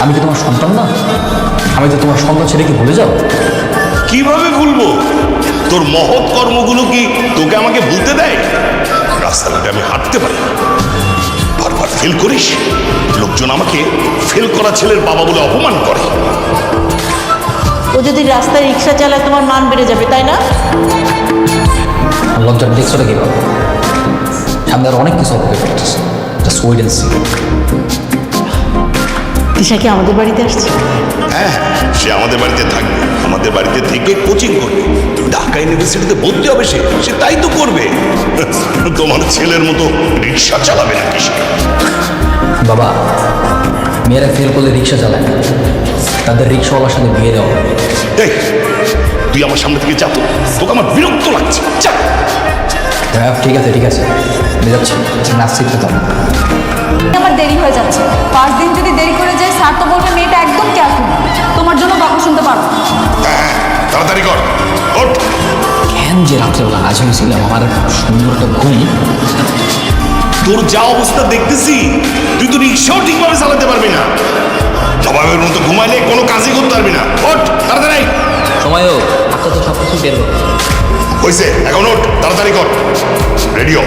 তোমার সন্তান না। আমি তো তোমার সন্তান ছেড়ে কি ভুলে যাও? কীভাবে ভুলবো? তোর মহৎ কর্মগুলো কি তোকে আমাকে ভুলতে দেয়? রাস্তাঘাটে আমি হাঁটতে পারি বারবার ফেল করিস লোকজন আমাকে ফেল করা ছেলের বাবা বলে অপমান করে। ও যদি রাস্তায় রিক্সা চালায় তোমার মান বেড়ে যাবে তাই না? লজ্জার দেখছ কি বাবা সামনে আর অনেক কিছু অপেক্ষা করতেছে just wait and see Disha কি আমাদের বাড়িতে আসছে? হ্যাঁ সে আমাদের বাড়িতে থাকবে। আমাদের বাড়িতে থেকে কোচিং করবে। ঢাকা ইউনিভার্সিটিতে ভর্তি হবে সে সে তাই তো করবে। তোমার ছেলের মতো রিক্সা চালাবে নাকি সে? বাবা মেয়েরা ফেল করলে রিক্সা চালায় না। তাদের রিক্সাওয়ালার সাথে বিয়ে দেওয়া হবে। এই তুই আমার সামনে থেকে যা তো। তোকে আমার বিরক্ত লাগছে। যা। হ্যাঁ ঠিক আছে ঠিক আছে। আমি যাচ্ছি। নাচ শিখতে আমার দেরি হয়ে যাচ্ছে। পাঁচ দিন যদি দেরি করে তাড়াতাড়ি কর। ওঠ। কেন যে রাত্রেবেলা আজ হয়েছিলাম? আমার সুন্দর একটা ঘুম। তোর যা অবস্থা দেখতেছি তুই তো রিক্সাও ঠিকভাবে চালাতে পারবি না। জবাবের মতো ঘুমাইলে কোনো কাজই করতে পারবি না। ওঠ তাড়াতাড়ি। সময়ও আপনার তো সব কিছু বের হয়েছে এখন ওঠ তাড়াতাড়ি কর। রেডিও